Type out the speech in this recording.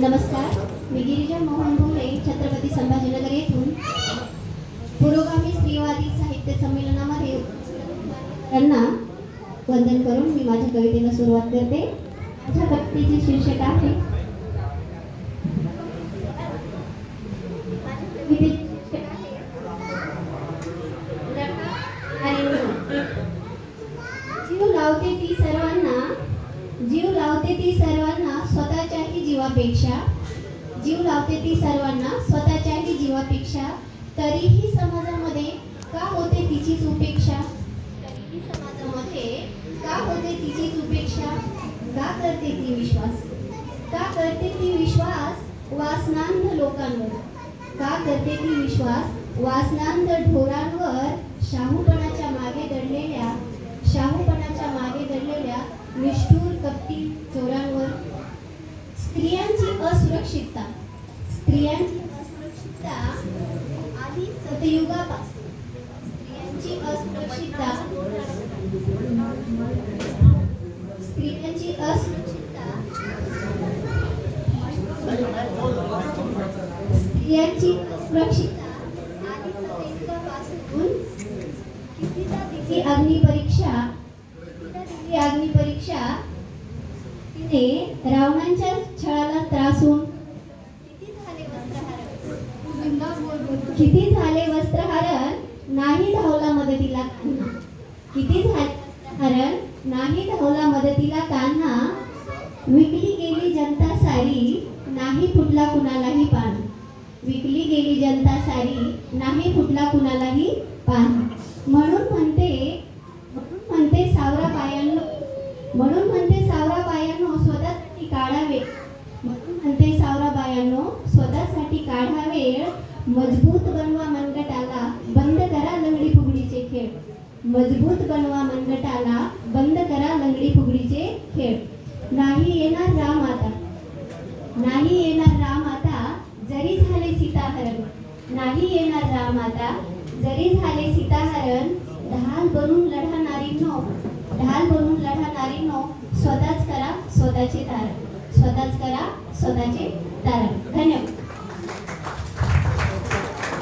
नमस्कार. मी गिरिजा मोहन भोळे छत्रपती संभाजीनगर येथून. पुरोगामी स्त्रीवादी साहित्य संमेलनामध्ये त्यांना वंदन करून मी माझ्या कवितेला सुरुवात करते. माझ्या कवितेचे शीर्षक आहे जीव लावते ती सर्वांना जीव लावते ती सर्वांना स्वतःच्याही जीवापेक्षा. जीव लावते ती सर्वांना स्वतःच्याही जीवापेक्षा. तरीही समाजामध्ये का होते तिचीच उपेक्षा तरीही समाजामध्ये का होते तिचीच उपेक्षा का करते ती विश्वास? का करते ती विश्वास वासनांध लोकांवर? का करते ती विश्वास वासनांध ढोरांवर? शाहूपणाच्या मागे दडलेल्या शाहू असुरक्षितता. स्त्रियांची असुरक्षितता आधी सतयुगापासून. स्त्रियांची असुरक्षितता स्त्रियांची असुरक्षितता स्त्रियांची असुरक्षितता आधी सतयुगापासून. कितीदा दिली अग्निपरीक्षा? कितीदा दिली अग्निपरीक्षा? तिने रावणांच्या छळाला त्रासून किती झाले वस्त्रहरण? किती नाही धावला मदतीला कान्हा. किती झाले वस्त्रहरण? नाही धावला मदतीला कान्हा. विकली गेली जनता सारी नाही फुटला कुणालाही पान. विकली गेली जनता सारी नाही फुटला कुणालाही पान. म्हणून म्हणते म्हणून म्हणते सावरा पायांना म्हणून म्हणते सावरा बायांनो स्वतःसाठी काढा वेळ म्हणून म्हणते सावरा बायांनो स्वतःसाठी काढा वेळ मजबूत बनवा मनगटाला बंद करा लंगडी फुगडीचे खेळ. मजबूत बनवा मनगटाला बंद करा लंगडी फुगडीचे खेळ. नाही येणार राम आता. नाही येणार राम आता जरी झाले सीताहरण. नाही येणार राम आता जरी झाले सीताहरण ढाल बनून लढा नारींनो ढाल बनून लढा नारींनो स्वतःच करा स्वतःचे तारण. स्वतःच करा स्वतःचे तारण. धन्यवाद.